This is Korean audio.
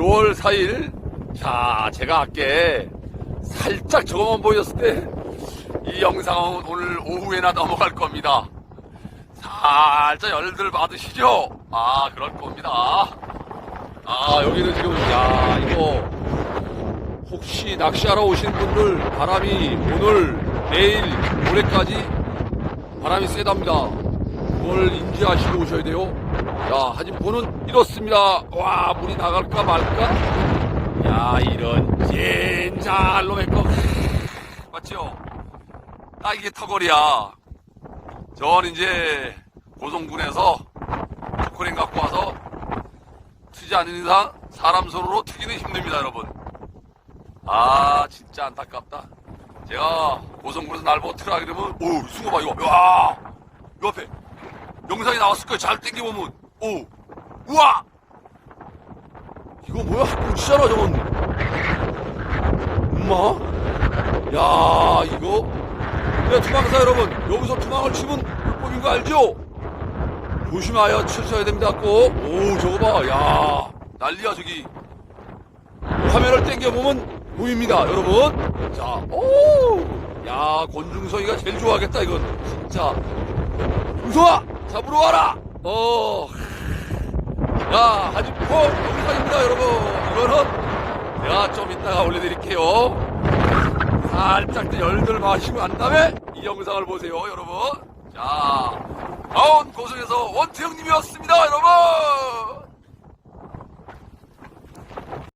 6월 4일. 자, 제가 아까 살짝 저거만 보였을 때 이 영상은 오늘 오후에나 넘어갈 겁니다. 살짝 열들 받으시죠? 아, 그럴 겁니다. 아, 여기는 지금, 야, 이거, 혹시 낚시하러 오신 분들 바람이 오늘, 내일, 모레까지 바람이 세답니다. 그걸 인지하시고 오셔야 돼요. 야, 하진포는 이렇습니다. 와, 물이 나갈까 말까? 야, 이런, 놈의 거. 맞죠? 딱 이게 터거리야. 전 이제 고성군에서 초콜릿 갖고 와서 트지 않는 이상 사람 손으로 트기는 힘듭니다, 여러분. 아, 진짜 안타깝다. 제가 고성군에서 날 보고 트라 그러면, 오, 숭어 봐, 이거. 야! 나왔을 거야. 잘 땡겨보면. 오! 우와! 이거 뭐야? 합공치잖아, 저건. 엄마? 야, 이거. 네, 투망사 여러분. 여기서 투망을 치면 불법인 거 알죠? 조심하여 치셔야 됩니다, 꼭. 오, 저거 봐. 야, 난리야, 저기. 화면을 땡겨보면 보입니다, 여러분. 자, 오! 야, 권중성이가 제일 좋아하겠다, 이건. 진짜. 중성아! 잡으러 와라! 어. 야, 하진포 영상입니다, 여러분. 이거는 내가 좀 이따가 올려드릴게요. 살짝 더 열들 마시고 난 다음에 이 영상을 보세요, 여러분. 자, 다운 고성에서 원태 형님이었습니다, 여러분.